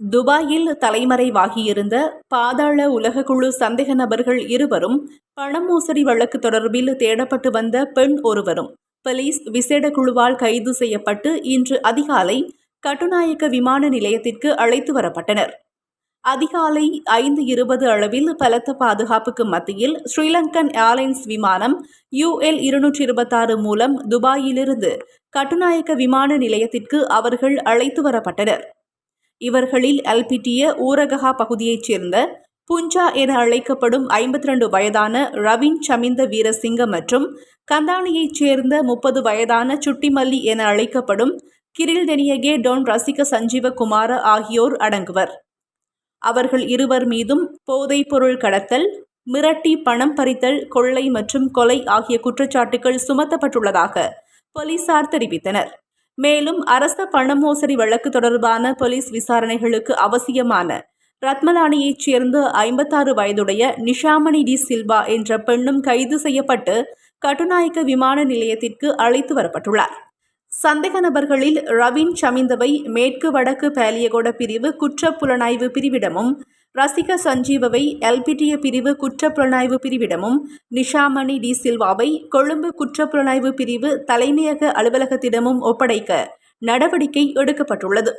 துபாயில் தலைமறைவாகியிருந்த பாதாள உலகக்குழு சந்தேக நபர்கள் இருவரும் பண மோசடி வழக்கு தொடர்பில் தேடப்பட்டு வந்த பெண் ஒருவரும் போலீஸ் விசேட குழுவால் கைது செய்யப்பட்டு இன்று அதிகாலை கட்டுநாயக்க விமான நிலையத்திற்கு அழைத்து வரப்பட்டனர். அதிகாலை ஐந்து இருபது அளவில் பலத்த பாதுகாப்புக்கு மத்தியில் ஸ்ரீலங்கன் ஏர்லைன்ஸ் விமானம் யுஎல் இருநூற்றி இருபத்தாறு மூலம் துபாயிலிருந்து கட்டுநாயக்க விமான நிலையத்திற்கு அவர்கள் அழைத்து வரப்பட்டனர். இவர்களில் எல்பிட்டிய ஊரகஹா பகுதியைச் சேர்ந்த புஞ்சா என அழைக்கப்படும் ஐம்பத்தி ரெண்டு வயதான ரவின் சமிந்த வீரசிங்க மற்றும் கந்தானியைச் சேர்ந்த முப்பது வயதான சுட்டிமல்லி என அழைக்கப்படும் கிரில் டெனியகே டோன் ரசிக சஞ்சீவ குமார ஆகியோர் அடங்குவர். அவர்கள் இருவர் மீதும் போதைப்பொருள் கடத்தல் மிரட்டி பணம் பறித்தல் கொள்ளை மற்றும் கொலை ஆகிய குற்றச்சாட்டுகள் சுமத்தப்பட்டுள்ளதாக போலீசார் தெரிவித்தனர். மேலும் அரச பண மோசடி வழக்கு தொடர்பான போலீஸ் விசாரணைகளுக்கு அவசியமான ரத்மலானியைச் சேர்ந்த ஐம்பத்தாறு வயதுடைய நிஷாமணி டி சில்வா என்ற பெண்ணும் கைது செய்யப்பட்டு கட்டுநாயக்க விமான நிலையத்திற்கு அழைத்து வரப்பட்டுள்ளார். சந்தேக நபர்களில் ரவின் சமிந்தவை மேற்கு வடக்கு பேலியகோட பிரிவு குற்றப்புலனாய்வு பிரிவிடமும் ரசிக சஞ்சீவவை எல்பிடிய பிரிவு குற்றப்புலனாய்வு பிரிவிடமும் நிஷாமணி டி சில்வாவை கொழும்பு குற்றப்புலனாய்வு பிரிவு தலைமையக அலுவலகத்திடமும் ஒப்படைக்க நடவடிக்கை எடுக்கப்பட்டுள்ளது.